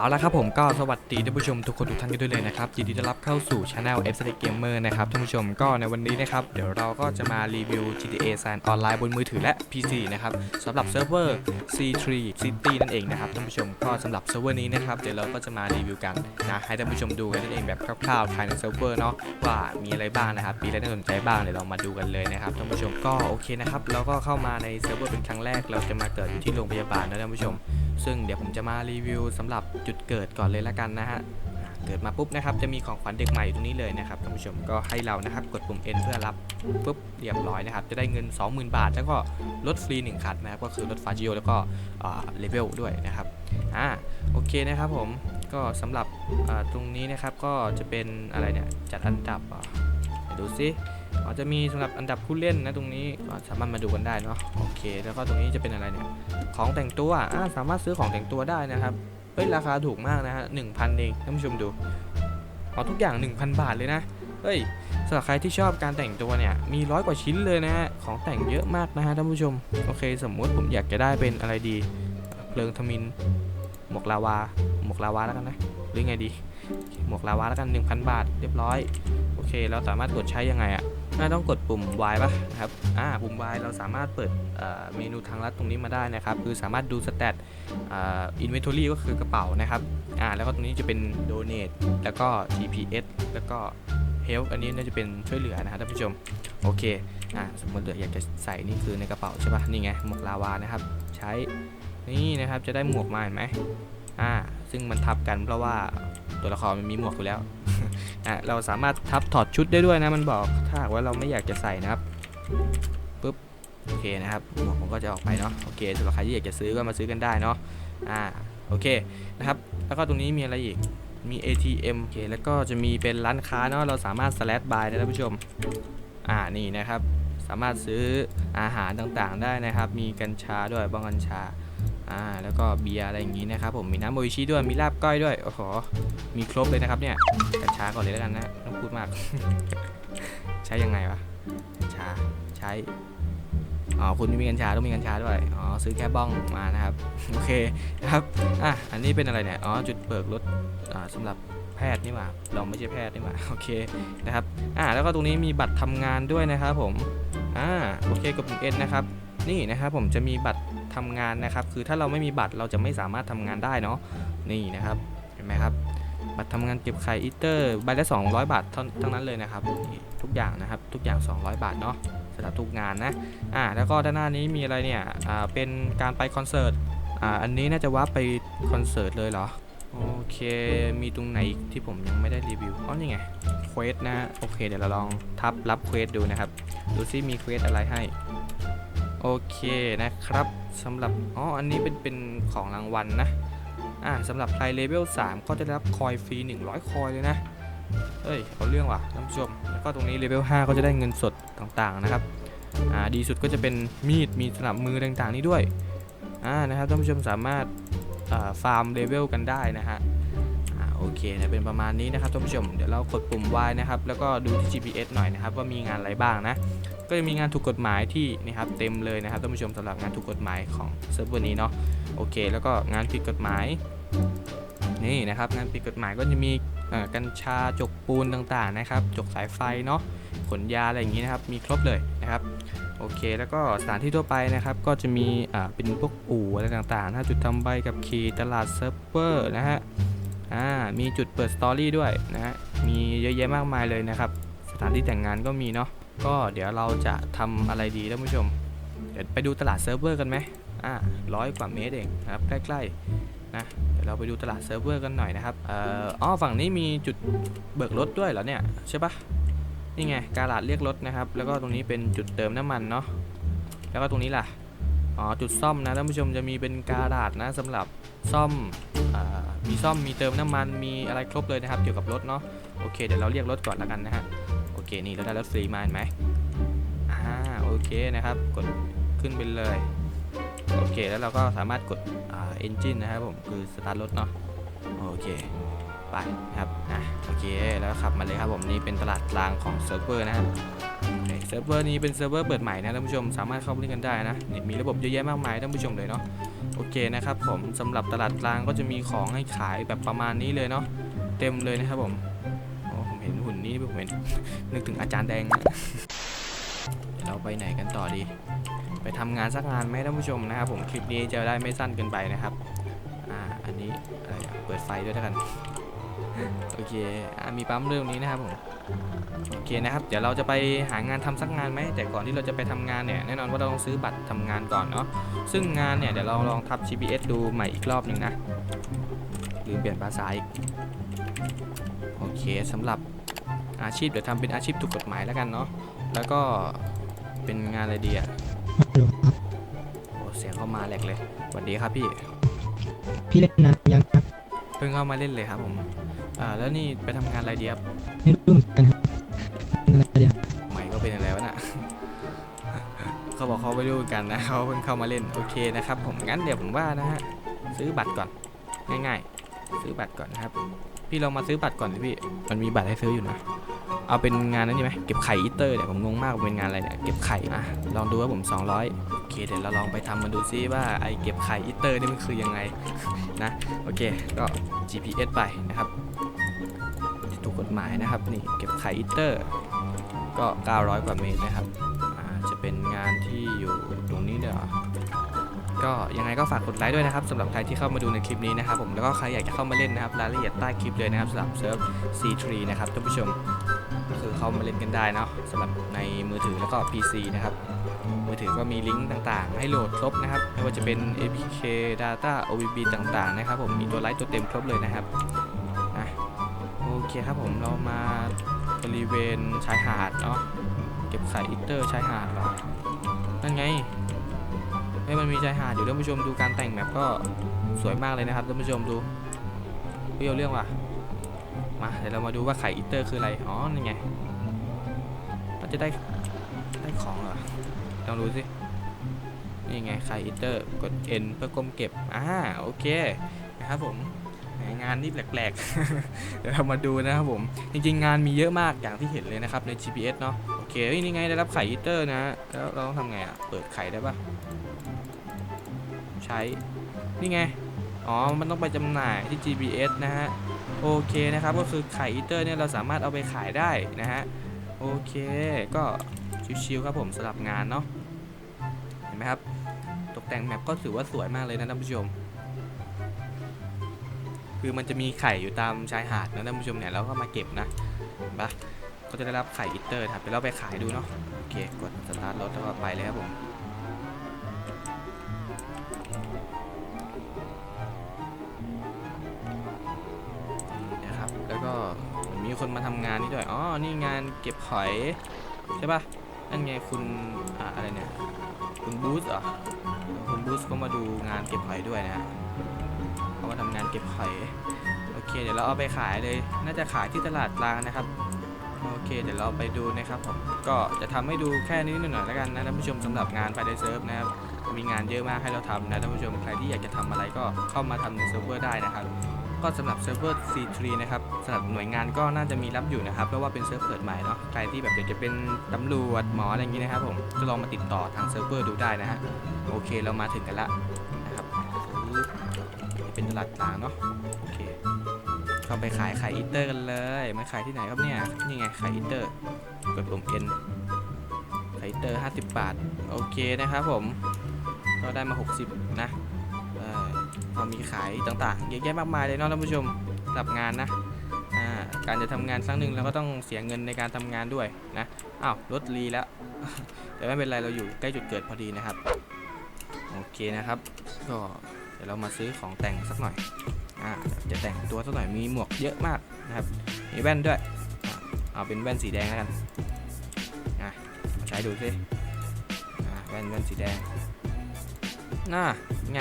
เอาละครับผมก็สวัสดีท่านผู้ชมทุกคนทุกท่านกันด้วยเลยนะครับยินดีต้อนรับเข้าสู่ช anel f s t Gamer นะครับท่านผู้ชมก็ในวันนี้นะครับ เดี๋ยวเราก็จะมารีวิว GTA San ออนไลน์บนมือถือและ PC นะครับสำหรับเซิร์ฟเวอร์ C3 City นั่นเองนะครับท่านผู้ชมก็สำหรับเซิร์ฟเวอร์นี้นะครับเดี๋ยวเราก็จะมารีวิวกันนะให้ท่านผู้ชมดูกันนั่นเองแบบคร่าวๆภายในเซิร์ฟเวอร์เนาะว่ามีอะไรบ้างนะครับมีอะไรน่าสนใจบ้างเดี๋ยวเรามาดูกันเลยนะครับท่านผู้ชมก็โอเคนะครับเราก็เข้ามาในเซิร์ฟเวอร์เป็นครั้งแรก เราจะมาเกิดอยู่ที่โรงพยาบาลนะท่านผู้ชม ซึ่งเดี๋ยวผมจะมารีวิวสำหรับจุดเกิดก่อนเลยละกันนะฮะเกิดมาปุ๊บนะครับจะมีของขวัญเด็กใหม่อยู่ตรงนี้เลยนะครับท่านผู้ชมก็ให้เรานะครับกดปุ่ม N เพื่อรับปุ๊บเรียบร้อยนะครับจะได้เงิน 20,000 บาท แล้วก็รถฟรี1คันนะครับก็คือรถฟาจิโอแล้วก็เลเวลด้วยนะครับอ่าโอเคนะครับผมก็สำหรับอ่าตรงนี้นะครับก็จะเป็นอะไรเนี่ยจัดอันดับอะไหนดูซิ อ๋อจะมีสำหรับอันดับผู้เล่นนะตรงนี้ก็สามารถมาดูกันได้เนาะโอเค แล้วก็ตรงนี้จะเป็นอะไรเนี่ยของแต่งตัวอ่าสามารถซื้อของแต่งตัวได้นะครับเฮ้ยราคาถูกมากนะฮะหนึ่งพันเองท่านผู้ชมดูเอาทุกอย่าง 1,000 บาทเลยนะเฮ้ยสำหรับใครที่ชอบการแต่งตัวเนี่ย มีร้อยกว่าชิ้นเลยนะฮะ ของแต่งเยอะมากนะฮะท่านผู้ชม โอเค สมมุติผมอยากจะได้เป็นอะไรดี เพลิงทมิน หมวกลาวา หมวกลาวาแล้วกันนะ หรือไงดี หมวกลาวาแล้วกัน 1,000 บาท เรียบร้อย โอเค เราสามารถกดใช้ยังไงอะน่าต้องกดปุ่ม Y ป่ะนะครับ อ่า ปุ่ม Y เราสามารถเปิดเมนูทางลัดตรงนี้มาได้นะครับ คือสามารถดูสเตตอ่า inventory ก็คือกระเป๋านะครับ อ่า แล้วก็ตรงนี้จะเป็น donate แล้วก็ GPS แล้วก็ help อันนี้น่าจะเป็นช่วยเหลือนะครับท่านผู้ชม โอเค อ่า สมมติเดือยากจะใส่นี่คือในกระเป๋าใช่ป่ะ นี่ไง หมวกลาวานะครับ ใช้ นี่นะครับ จะได้หมวกมาเห็นไหมอ่า ซึ่งมันทับกันเพราะว่า ตัวละครมันมีหมวกอยู่แล้วอะเราสามารถทับถอดชุดได้ด้วยนะมันบอกถ้าหากว่าเราไม่อยากจะใส่นะครับปุ๊บโอเคนะครับหมวกผมก็จะออกไปเนาะโอเคสำหรับใครที่อยากจะซื้อก็มาซื้อกันได้เนาะอ่าโอเคนะครับ แล้วก็ตรงนี้มีอะไรอีกมี ATM โอเคแล้วก็จะมีเป็นร้านค้าเนาะเราสามารถ slash buy นะท่านผู้ชมอ่านี่นะครับ สามารถซื้ออาหารต่างๆได้นะครับ มีกัญชาด้วยบ้องกัญชา อ่าแล้วก็เบียร์อะไรอย่างนี้นะครับผมมีน้ำโมอิชิด้วยมีลาบก้อยด้วยโอ้โหมีครบเลยนะครับเนี่ยกัญชาก่อนเลยแล้วกันนะต้องพูดมาก ใช้ยังไงวะกัญชาใช้อ๋อคุณไม่มีกัญชาต้องมีกัญชาด้วยอ๋อซื้อแค่บ้องมานะครับโอเคนะครับอะอันนี้เป็นอะไรเนี่ยอ๋อจุดเบิกรถอ่าสำหรับแพทย์นี่หว่าเราไม่ใช่แพทย์นี่หว่าโอเคนะครับอ่าแล้วก็ตรงนี้มีบัตรทำงานด้วยนะครับผมอ่าโอเคกดปุ่ม S นะครับนี่นะครับผมจะมีบัตร ทำงานนะครับ คือถ้าเราไม่มีบัตรเราจะไม่สามารถทำงานได้เนาะนี่นะครับเห็นไหมครับ บัตรทำงานเก็บไข่อีเตอร์ใบละ 200 บาทเท่าทั้งนั้นเลยนะครับทุกอย่างนะครับทุกอย่าง 200 บาทเนาะสำหรับทุกงานนะอ่าแล้วก็ด้านหน้านี้มีอะไรเนี่ยอ่าเป็นการไปคอนเสิร์ตอ่าอันนี้น่าจะว่าไปคอนเสิร์ตเลยเหรอโอเค มีตรงไหนอีกที่ผมยังไม่ได้รีวิวอ๋อนี่ไง เควสนะโอเค เดี๋ยวเราลองทับรับเควสดูนะครับ ดูซิมีเควสอะไรให้ โอเคนะครับ สำหรับ อ๋อ อันนี้เป็นเป็นของรางวัลนะอ่าสำหรับใครเลเวล3ก็จะได้รับคอยฟรี 100 คอยเลยนะเอ้ยเอาเรื่องว่ะท่านผู้ชม แล้วก็ตรงนี้เลเวล5ก็จะได้เงินสดต่างๆนะครับ อ่า ดีสุดก็จะเป็นมีด มีสนับมือต่างๆ นี้ด้วย อ่า นะครับท่านผู้ชมสามารถอ่าฟาร์มเลเวลกันได้นะฮะอ่าโอเคนะเป็นประมาณนี้นะครับท่านผู้ชม เดี๋ยวเรากดปุ่ม Y นะครับ แล้วก็ดูที่ GPS หน่อยนะครับ ว่ามีงานอะไรบ้างนะ ก็จะมีงานถูกกฎหมายที่นี่ครับเต็มเลยนะครับท่านผู้ชมสำหรับงานถูกกฎหมายของเซิร์ฟเวอร์นี้เนาะโอเค แล้วก็งานผิดกฎหมายนี่นะครับงานผิดกฎหมายก็จะมีกัญชาจกปูนต่างๆนะครับจกสายไฟเนาะขนยาอะไรอย่างนี้นะครับมีครบเลยนะครับโอเค แล้วก็สถานที่ทั่วไปนะครับ ก็จะมีอ่าเป็นพวกอู่อะไรต่างๆนะจุดทำใบกับขีตลาดเซิร์ฟเวอร์นะฮะอ่ามีจุดเปิดสตอรี่ด้วยนะฮะมีเยอะแยะมากมายเลยนะครับ สถานที่แต่งงานก็มีเนาะ ก็เดี๋ยวเราจะทำอะไรดีท่านผู้ชม เดี๋ยวไปดูตลาดเซิร์ฟเวอร์กันไหมอ่าร้อยกว่าเมตรเองนะครับใกล้ๆนะเดี๋ยวเราไปดูตลาดเซิร์ฟเวอร์กันหน่อยนะครับเอ่ออ๋อฝั่งนี้มีจุดเบิกรถด้วยเหรอเนี่ยใช่ปะนี่ไงกาลาดเรียกรถนะครับ แล้วก็ตรงนี้เป็นจุดเติมน้ำมันเนาะแล้วก็ตรงนี้ล่ะอ๋อจุดซ่อมนะท่านผู้ชมจะมีเป็นกาลาดนะสำหรับซ่อมมีซ่อมมีเติมน้ำมันมีอะไรครบเลยนะครับเกี่ยวกับรถเนาะโอเคเดี๋ยวเราเรียกรถก่อนแล้วกันนะฮะ เคนี่เราได้รถฟรีมาเห็นไหมอ่าโอเคนะครับ กดขึ้นไปเลย โอเคแล้วเราก็สามารถกดอ่า engine นะครับผมคือสตาร์ทรถเนาะโอเคไปนะครับอะโอเคแล้วขับมาเลยครับผมนี่เป็นตลาดกลางของเซิร์ฟเวอร์นะครับเซิร์ฟเวอร์นี้เป็นเซิร์ฟเวอร์เปิดใหม่นะท่านผู้ชมสามารถเข้าไปเล่นกันได้นะนี่มีระบบเยอะแยะมากมายท่านผู้ชมเลยเนาะโอเคนะครับผมสำหรับตลาดกลางก็จะมีของให้ขายแบบประมาณนี้เลยเนาะเต็มเลยนะครับผม นี้ผมเห็นนึกถึงอาจารย์แดงนะเราไปไหนกันต่อดี ไปทำงานสักงานไหมท่านผู้ชมนะครับผมคลิปนี้จะได้ไม่สั้นเกินไปนะครับอ่าอันนี้อะไรเปิดไฟด้วยแล้วกันโอเคอ่ามีปั๊มเรื่องนี้นะครับผมโอเคนะครับ เดี๋ยวเราจะไปหางานทำสักงานไหม แต่ก่อนที่เราจะไปทำงานเนี่ยแน่นอนว่าเราต้องซื้อบัตรทำงานก่อนเนาะ ซึ่งงานเนี่ยเดี๋ยวเราลองทับ GPS ดูใหม่อีกรอบหนึ่งนะลืมเปลี่ยนภาษาอีก โอเคสำหรับ อาชีพเดี๋ยวทำเป็นอาชีพถูกกฎหมายแล้วกันเนาะแล้วก็เป็นงานอะไรดีอะฮัลโหลครับโอ้เสียงเข้ามาแหลกเลยสวัสดีครับพี่พี่เล่นนานยังครับเพิ่งเข้ามาเล่นเลยครับผมอ่าแล้วนี่ไปทำงานอะไรดีครับไม่รู้เหมือนกันครับเป็นอะไรเดียวใหม่ก็เป็นอะไรวะน่ะเขาบอกเขาไม่รู้กันนะเขาเพิ่งเข้ามาเล่นโอเคนะครับผมงั้นเดี๋ยวผมว่านะฮะซื้อบัตรก่อนง่ายๆ ซื้อบัตรก่อนนะครับ พี่ลองมาซื้อบัตรก่อนสิพี่ มันมีบัตรให้ซื้ออยู่นะ เอาเป็นงานนั้นใช่ไหมเก็บไข่อีเตอร์เนี่ยผมงงมากว่าเป็นงานอะไรเนี่ย เก็บไข่อะลองดูว่าผม 200 โอเคเดี๋ยวเราลองไปทำมันดูซิว่าไอเก็บไข่อีเตอร์นี่มันคือยังไงนะ โอเค ก็ GPS ไปนะครับถูกกฎหมายนะครับ นี่เก็บไข่อีเตอร์ ก็ 900 กว่าเมตรนะครับ อ่า จะเป็นงานที่อยู่ตรงนี้เดี๋ยว ก็ยังไงก็ฝากกดไลค์ด้วยนะครับสำหรับใครที่เข้ามาดูในคลิปนี้นะครับผมแล้วก็ใครอยากจะเข้ามาเล่นนะครับรายละเอียดใต้คลิปเลยนะครับสำหรับเซิร์ฟ C3 นะครับท่านผู้ชมก็คือเข้ามาเล่นกันได้เนาะสำหรับในมือถือแล้วก็ PC นะครับมือถือก็มีลิงก์ต่างๆ ให้โหลดครบนะครับไม่ว่าจะเป็น APK Data OBB ต่างๆนะครับผมมีตัวไลฟ์ตัวเต็มครบเลยนะครับอะโอเคครับผมเรามาบริเวณชายหาดเนาะเก็บไข่อิตเตอร์ชายหาดเหรอนั่นไง ฮ้ยมันมีชายหาดอยู่ท่านผู้ชมดูการแต่งแบบก็สวยมากเลยนะครับท่านผู้ชมดูเฮ้ยเอาเรื่องว่ะมาเดี๋ยวเรามาดูว่าไข่อิตเตอร์คืออะไรอ๋อนี่ไงเราจะได้ได้ของเหรอลองดูสินี่ไงไข่อินเตอร์กด N เพื่อก้มเก็บอ่าโอเคนะครับผมงานนี่แปลกๆ เดี๋ยวเรามาดูนะครับผม จริงๆ งานมีเยอะมากอย่างที่เห็นเลยนะครับใน GPS เนาะ โอเคนี่ไงได้รับไข่อินเตอร์นะ แล้วเราต้องทำไงอะ เปิดไข่ได้ปะ ใช้ นี่ไง อ๋อ มันต้องไปจำหน่ายที่ GPS นะฮะ โอเคนะครับ ก็คือไข่อินเตอร์เนี่ยเราสามารถเอาไปขายได้นะฮะ โอเค ก็ชิวๆครับผมสำหรับงานเนาะ เห็นไหมครับ ตกแต่งแมปก็ถือว่าสวยมากเลยนะท่านผู้ชม คือมันจะมีไข่อยู่ตามชายหาดนะท่านผู้ชมเนี่ยเราก็มาเก็บนะเห็นปะก็จะได้รับไข่อิตเตอร์ครับเดี๋ยวเราไปขายดูเนาะโอเค กดสตาร์ทรถแล้วก็ไปเลยครับผม คนมาทำงานนี่ด้วย อ๋อ นี่งานเก็บหอยใช่ปะนั่นไงคุณอ่าอะไรเนี่ย คุณบูสเหรอ คุณบูสก็มาดูงานเก็บหอยด้วยนะฮะเขามาทำงานเก็บหอย โอเค เดี๋ยวเราเอาไปขายเลย น่าจะขายที่ตลาดกลางนะครับ โอเค เดี๋ยวเราไปดูนะครับผม ก็จะทำให้ดูแค่นี้หน่อยๆแล้วกันนะท่านผู้ชมสำหรับงานไฟเดเซิร์ฟนะครับ มีงานเยอะมากให้เราทำนะท่านผู้ชม ใครที่อยากจะทำอะไรก็เข้ามาทำในเซิร์ฟเวอร์ได้นะครับ ก็สำหรับเซิร์ฟเวอร์ C3 นะครับสำหรับหน่วยงานก็น่าจะมีรับอยู่นะครับเพราะว่าเป็นเซิร์ฟเปิดใหม่เนาะใครที่แบบอยากจะเป็นตำรวจหมออะไรอย่างนี้นะครับผมจะลองมาติดต่อทางเซิร์ฟเวอร์ดูได้นะฮะโอเคเรามาถึงกันละนะครับเป็นตลาดกลางเนาะโอเคเข้าไปขายไข่อินเตอร์กันเลยมาขายที่ไหนครับเนี่ยนี่ไงไข่อินเตอร์กดปุ่ม N ไข่อินเตอร์ 50 บาท โอเคนะครับผมก็ได้มา 60 นะ มีขายต่างๆเยอะแยะมากมายเลยเนาะท่านผู้ชมสำหรับงานนะการจะทำงานครั้งหนึ่งเราก็ต้องเสียเงินในการทำงานด้วยนะอ้าวรถรีแล้ว แต่ไม่เป็นไรเราอยู่ใกล้จุดเกิดพอดีนะครับโอเคนะครับ ก็เดี๋ยวเรามาซื้อของแต่งสักหน่อยอ่าจะแต่งตัวสักหน่อยมีหมวกเยอะมากนะครับมีแว่นด้วยอเอาเป็นแว่นสีแดงแล้วกันอะมาใช้ดูสิอ่าแว่นแว่นสีแดงน่าไง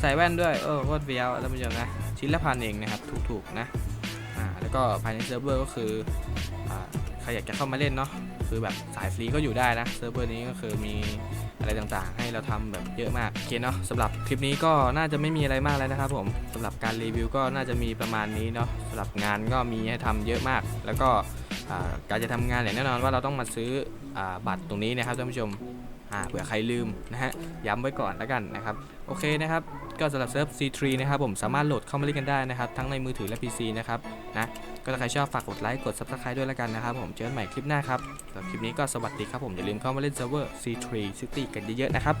ใส่แว่นด้วย เออโคตรเบียวท่านผู้ชมนะ ชิ้นละพันเองนะครับ ถูกๆ นะ อ่า แล้วก็ภายในเซิร์ฟเวอร์ก็คือ อ่า ใครอยากจะเข้ามาเล่นเนาะ คือแบบสายฟรีก็อยู่ได้นะ เซิร์ฟเวอร์นี้ก็คือมีอะไรต่างๆ ให้เราทำแบบเยอะมาก โอเคเนาะสำหรับคลิปนี้ก็น่าจะไม่มีอะไรมากแล้วนะครับผมสำหรับการรีวิวก็น่าจะมีประมาณนี้เนาะสำหรับงานก็มีให้ทำเยอะมาก แล้วก็อ่าการจะทำงานเนี่ยแน่นอนว่าเราต้องมาซื้ออาบัตรตรงนี้นะครับท่านผู้ชม อ่าเผื่อใครลืมนะฮะย้ำไว้ก่อนแล้วกันนะครับโอเคนะครับก็สำหรับเซิร์ฟ C3 นะครับผมสามารถโหลดเข้ามาเล่นกันได้นะครับ ทั้งในมือถือและ PC นะครับนะก็ถ้าใครชอบฝากกดไลค์กด Subscribe ด้วยแล้วกันนะครับผมเจอกันใหม่คลิปหน้าครับสำหรับคลิปนี้ก็สวัสดีครับผมอย่าลืมเข้ามาเล่นเซิร์ฟเวอร์ C3 City กันเยอะๆนะครับ